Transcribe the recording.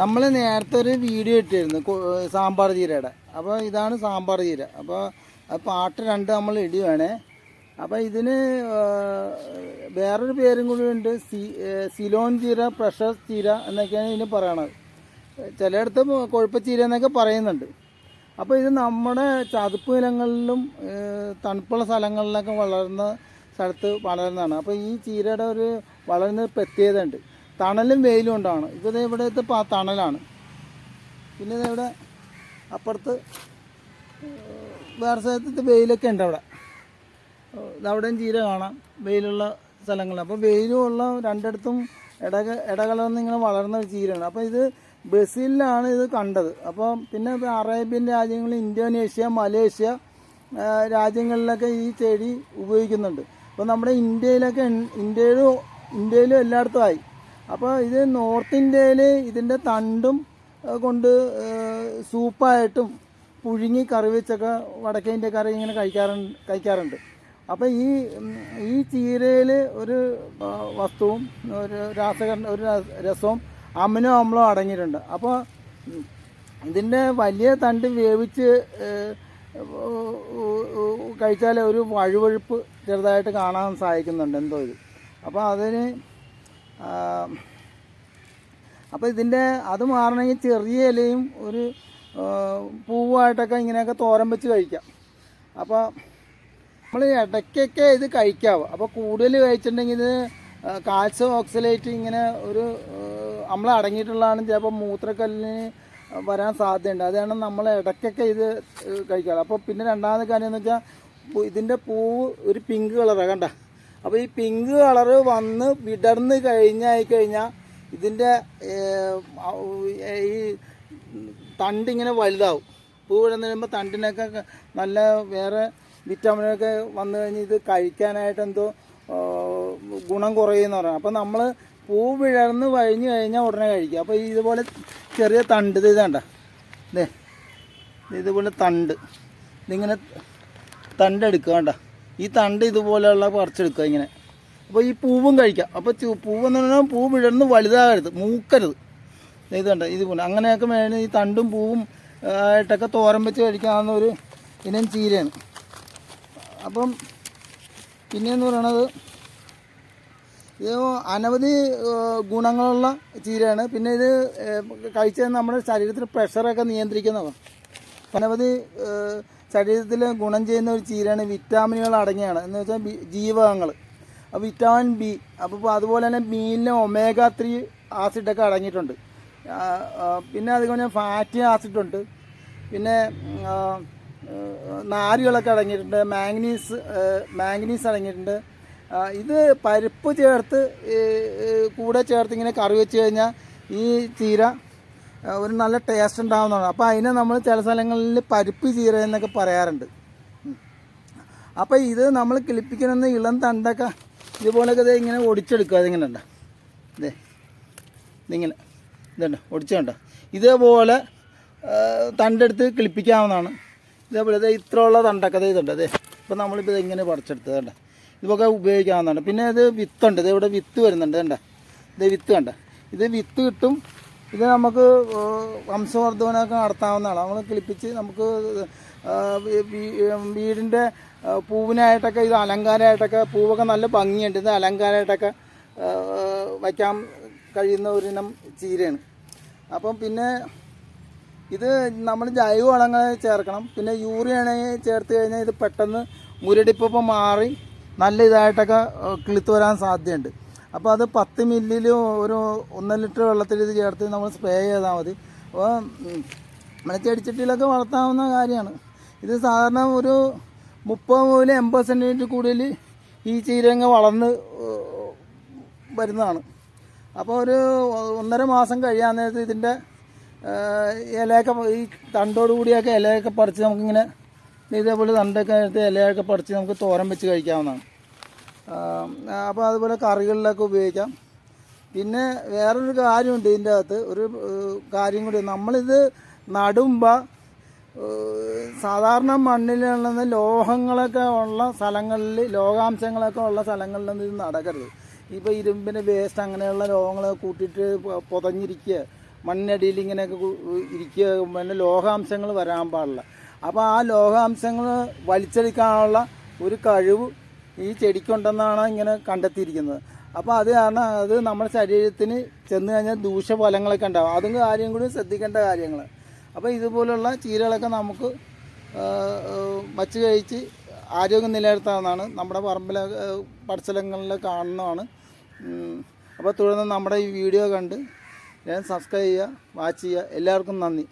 നമ്മൾ നേരത്തെ ഒരു വീഡിയോ ഇട്ടിരുന്നു സാമ്പാർ ചീരയുടെ. അപ്പോൾ ഇതാണ് സാമ്പാർ ചീര. അപ്പോൾ പാട്ട് രണ്ട് നമ്മൾ ഇടുകയാണേ അപ്പോൾ ഇതിന് വേറൊരു പേരും കൂടി ഉണ്ട് സി സിലോൺ ചീര പ്രഷർ ചീര എന്നൊക്കെയാണ് ഇതിന് പറയണത്. ചിലയിടത്ത് കൊഴുപ്പച്ചീര എന്നൊക്കെ പറയുന്നുണ്ട്. അപ്പോൾ ഇത് നമ്മുടെ ചതുപ്പ് നിലങ്ങളിലും തണുപ്പുള്ള സ്ഥലങ്ങളിലൊക്കെ വളർന്ന സ്ഥലത്ത് വളരുന്നതാണ്. അപ്പോൾ ഈ ചീരയുടെ ഒരു വളരുന്ന പ്രത്യേകത ഉണ്ട് തണലും വെയിലും കൊണ്ടാണ്. ഇത് ഇവിടുത്തെ പ- തണലാണ്. പിന്നെ ഇവിടെ അപ്പുറത്ത് വേറെ സ്ഥലത്ത് വെയിലൊക്കെ ഉണ്ട് അവിടെ. അവിടെയും ചീര കാണാം. വെയിലുള്ള സ്ഥലങ്ങൾ അപ്പോൾ വെയിലും ഉള്ള രണ്ടിടത്തും ഇട ഇടകലർന്ന് ഇങ്ങനെ വളർന്ന ചീരയാണ്. അപ്പോൾ ഇത് ബ്രസീലിലാണ് ഇത് കണ്ടത്. അപ്പോൾ പിന്നെ അറേബ്യൻ രാജ്യങ്ങൾ ഇന്തോനേഷ്യ മലേഷ്യ രാജ്യങ്ങളിലൊക്കെ ഈ ചെടി ഉപയോഗിക്കുന്നുണ്ട്. അപ്പോൾ നമ്മുടെ ഇന്ത്യയിലൊക്കെ ഇന്ത്യയിലും ഇന്ത്യയിലും എല്ലായിടത്തും ആയി. അപ്പോൾ ഇത് നോർത്ത് ഇന്ത്യയിൽ ഇതിന്റെ തണ്ടും കൊണ്ട് സൂപ്പായിട്ടും പുഴുങ്ങി കറി വെച്ചൊക്കെ വടക്കേ ഇന്ത്യക്കാരെ ഇങ്ങനെ കഴിക്കാറുണ്ട് കഴിക്കാറുണ്ട്. അപ്പോൾ ഈ ഈ ചീരയിൽ ഒരു വസ്തുവും ഒരു രാസകരണ ഒരു രസവും അമിനോ അമ്ലവും അടങ്ങിയിട്ടുണ്ട്. അപ്പോൾ ഇതിന്റെ വലിയ തണ്ട് വേവിച്ച് കഴിച്ചാൽ ഒരു വഴുവഴുപ്പ് ചെറുതായിട്ട് കാണാൻ സഹായിക്കുന്നുണ്ട് എന്തോ ഇത്. അപ്പോൾ അതിന് അപ്പോൾ ഇതിന്റെ അത് മാറണമെങ്കിൽ ചെറിയ ഇലയും ഒരു പൂവായിട്ടൊക്കെ ഇങ്ങനെയൊക്കെ തോരൻ വെച്ച് കഴിക്കാം. അപ്പോൾ നമ്മൾ ഇടയ്ക്കൊക്കെ ഇത് കഴിക്കാവും. അപ്പോൾ കൂടുതൽ കഴിച്ചിട്ടുണ്ടെങ്കിൽ ഇത് കാൽസ്യം ഓക്സലേറ്റ് ഇങ്ങനെ ഒരു നമ്മൾ അടങ്ങിയിട്ടുള്ളതാണ് ചിലപ്പോൾ മൂത്രക്കല്ലിന് വരാൻ സാധ്യതയുണ്ട്. അതാണ് നമ്മൾ ഇടയ്ക്കൊക്കെ ഇത് കഴിക്കാറ്. അപ്പോൾ പിന്നെ രണ്ടാമത്തെ കാര്യം എന്ന് വെച്ചാൽ ഇതിന്റെ പൂവ് ഒരു പിങ്ക് കളറാണ് കണ്ട? അപ്പോൾ ഈ പിങ്ക് കളറ് വന്ന് വിടർന്ന് കഴിഞ്ഞായി കഴിഞ്ഞാൽ ഇതിന്റെ ഈ തണ്ടിങ്ങനെ വലുതാവും. പൂ വിടർന്ന് കഴിയുമ്പോൾ തണ്ടിനൊക്കെ നല്ല വേറെ വിറ്റാമിനൊക്കെ വന്നു കഴിഞ്ഞ് ഇത് കഴിക്കാനായിട്ട് എന്തോ ഗുണം കുറയുമെന്ന് പറയാം അപ്പോൾ നമ്മൾ പൂ വിഴർന്ന് വഴിഞ്ഞു കഴിഞ്ഞാൽ ഉടനെ കഴിക്കുക. അപ്പോൾ ഇതുപോലെ ചെറിയ തണ്ട് ഇത് ഇതാണ്ട ഇതേ ഇതുപോലെ തണ്ട്. ഇതിങ്ങനെ തണ്ട് എടുക്കുക കണ്ട. ഈ തണ്ട് ഇതുപോലെയുള്ള പറിച്ചെടുക്കുക ഇങ്ങനെ. അപ്പോൾ ഈ പൂവും കഴിക്കാം. അപ്പോൾ പൂവെന്ന് പറഞ്ഞാൽ പൂ വിഴർന്ന് വലുതാകരുത്. മൂക്കരുത്. ഇത് കണ്ട? ഇതുപോലെ അങ്ങനെയൊക്കെ വേണം ഈ തണ്ടും പൂവും ആയിട്ടൊക്കെ തോരൻ വെച്ച് കഴിക്കാവുന്ന ഒരു ഇനം ചീരയാണ്. അപ്പം പിന്നെയെന്ന് പറയണത് ഇത് അനവധി ഗുണങ്ങളുള്ള ചീരയാണ്. പിന്നെ ഇത് കഴിച്ചാൽ നമ്മുടെ ശരീരത്തിൽ പ്രഷറൊക്കെ നിയന്ത്രിക്കുന്നതാണ്. അനവധി ശരീരത്തിൽ ഗുണം ചെയ്യുന്ന ഒരു ചീരയാണ് വിറ്റാമിനുകൾ അടങ്ങിയാണ്. എന്ന് വെച്ചാൽ ജീവകങ്ങൾ. അപ്പോൾ വിറ്റാമിൻ ബി അപ്പോൾ അതുപോലെ തന്നെ മീനിൽ ഒമേഗ ത്രീ ആസിഡൊക്കെ അടങ്ങിയിട്ടുണ്ട്. പിന്നെ അതുപോലെ ഫാറ്റി ആസിഡുണ്ട്. പിന്നെ നാരുകളൊക്കെ അടങ്ങിയിട്ടുണ്ട്. മാംഗനീസ് മാംഗനീസ് അടങ്ങിയിട്ടുണ്ട്. ഇത് പരിപ്പ് ചേർത്ത് കൂടെ ചേർത്ത് ഇങ്ങനെ കറി വെച്ച് കഴിഞ്ഞാൽ ഈ ചീര ഒരു നല്ല ടേസ്റ്റ് ഉണ്ടാകുന്നതാണ് അപ്പോൾ അതിനെ നമ്മൾ ചില സ്ഥലങ്ങളിൽ പരിപ്പ് ചീര എന്നൊക്കെ പറയാറുണ്ട്. അപ്പോൾ ഇത് നമ്മൾ കിളിപ്പിക്കണമെന്ന് ഇളം തണ്ടൊക്കെ ഇതുപോലൊക്കെ ഇത് ഇങ്ങനെ ഒടിച്ചെടുക്കുക. അതിങ്ങനെ ഉണ്ടോ? ഇതേ ഇതിങ്ങനെ ഇതുണ്ട്? ഒടിച്ചുണ്ടോ ഇതേപോലെ തണ്ടെടുത്ത് കിളിപ്പിക്കാവുന്നതാണ്. ഇതേപോലെ ഇത് ഇത്രയുള്ള തണ്ടൊക്കെ ദേ ഇതുണ്ട്. അതെ ഇപ്പം നമ്മളിപ്പോൾ ഇത് ഇങ്ങനെ പറിച്ചെടുത്തത് ഇതൊക്കെ ഉപയോഗിക്കാവുന്നതാണ്. പിന്നെ ഇത് വിത്തുണ്ട്. ഇത് ഇവിടെ വിത്ത് വരുന്നുണ്ട്. കണ്ട? ഇത് വിത്ത് കണ്ട? ഇത് വിത്ത് കിട്ടും ഇത് നമുക്ക് വംശവർദ്ധവനൊക്കെ നടത്താവുന്നതാണ്. നമ്മൾ കിളിപ്പിച്ച് നമുക്ക് വീടിന്റെ പൂവിനായിട്ടൊക്കെ ഇത് അലങ്കാരമായിട്ടൊക്കെ പൂവൊക്കെ നല്ല ഭംഗിയുണ്ട്. ഇത് അലങ്കാരമായിട്ടൊക്കെ വയ്ക്കാൻ കഴിയുന്ന ഒരിനം ചീരയാണ്. അപ്പം പിന്നെ ഇത് നമ്മൾ ജൈവ വളങ്ങൾ ചേർക്കണം. പിന്നെ യൂറിയ ആണെങ്കിൽ ചേർത്ത് കഴിഞ്ഞാൽ ഇത് പെട്ടെന്ന് മുരടിപ്പൊപ്പം മാറി നല്ല ഇതായിട്ടൊക്കെ കിളുത്ത് വരാൻ സാധ്യതയുണ്ട്. അപ്പോൾ അത് പത്ത് മില്ലിൽ ഒരു ഒന്നര ലിറ്റർ വെള്ളത്തിൽ ഇത് ചേർത്ത് നമ്മൾ സ്പ്രേ ചെയ്താൽ മതി. അപ്പോൾ നമ്മുടെ ചെടിച്ചട്ടിയിലൊക്കെ വളർത്താവുന്ന കാര്യമാണ്. ഇത് സാധാരണ ഒരു മുപ്പത് മുതൽ എൺപത് സെന്റിമീറ്റർ കൂടുതൽ ഈ ചീരങ്ങ വളർന്ന് വരുന്നതാണ്. അപ്പോൾ ഒരു ഒന്നര മാസം കഴിയാൻ നേരത്ത് ഇതിന്റെ ഇലയൊക്കെ ഈ തണ്ടോട് കൂടിയൊക്കെ ഇലയൊക്കെ പറിച്ച് നമുക്കിങ്ങനെ ഇതേപോലെ തണ്ടൊക്കെ എടുത്ത് ഇലയൊക്കെ പറിച്ച് നമുക്ക് തോരൻ വെച്ച് കഴിക്കാവുന്നതാണ്. അപ്പോൾ അതുപോലെ കറികളിലൊക്കെ ഉപയോഗിക്കാം. പിന്നെ വേറൊരു കാര്യമുണ്ട് ഇതിന്റെ അകത്ത്. ഒരു കാര്യം കൂടി. നമ്മളിത് നടുമ്പോൾ സാധാരണ മണ്ണിലുള്ള ലോഹങ്ങളൊക്കെ ഉള്ള സ്ഥലങ്ങളിൽ ലോഹാംശങ്ങളൊക്കെ ഉള്ള സ്ഥലങ്ങളിലൊന്നും ഇത് നടക്കരുത്. ഇപ്പോൾ ഇരുമ്പിന് വേസ്റ്റ് അങ്ങനെയുള്ള ലോഹങ്ങളൊക്കെ കൂട്ടിയിട്ട് പുതഞ്ഞിരിക്കുക. മണ്ണിനടിയിൽ ഇങ്ങനെയൊക്കെ ഇരിക്കുക പിന്നെ ലോഹാംശങ്ങൾ വരാൻ പാടില്ല. അപ്പോൾ ആ ലോഹാംശങ്ങൾ വലിച്ചെടുക്കാനുള്ള ഒരു കഴിവ് ഈ ചെടിക്കുണ്ടെന്നാണ് ഇങ്ങനെ കണ്ടെത്തിയിരിക്കുന്നത്. അപ്പോൾ അത് കാരണം അത് നമ്മുടെ ശരീരത്തിന് ചെന്ന് കഴിഞ്ഞാൽ ദൂഷ്യഫലങ്ങളൊക്കെ ഉണ്ടാവും. അതും കാര്യം കൂടി ശ്രദ്ധിക്കേണ്ട കാര്യങ്ങൾ. അപ്പോൾ ഇതുപോലുള്ള ചീരകളൊക്കെ നമുക്ക് വച്ച് കഴിച്ച് ആരോഗ്യം നിലനിർത്താവുന്നതാണ്. നമ്മുടെ പറമ്പിലെ പരിസരങ്ങളിൽ കാണുന്നതാണ്. അപ്പോൾ തുടർന്ന് നമ്മുടെ ഈ വീഡിയോ കണ്ട് ഞാൻ സബ്സ്ക്രൈബ് ചെയ്യുക വാച്ച് ചെയ്യുക. എല്ലാവർക്കും നന്ദി.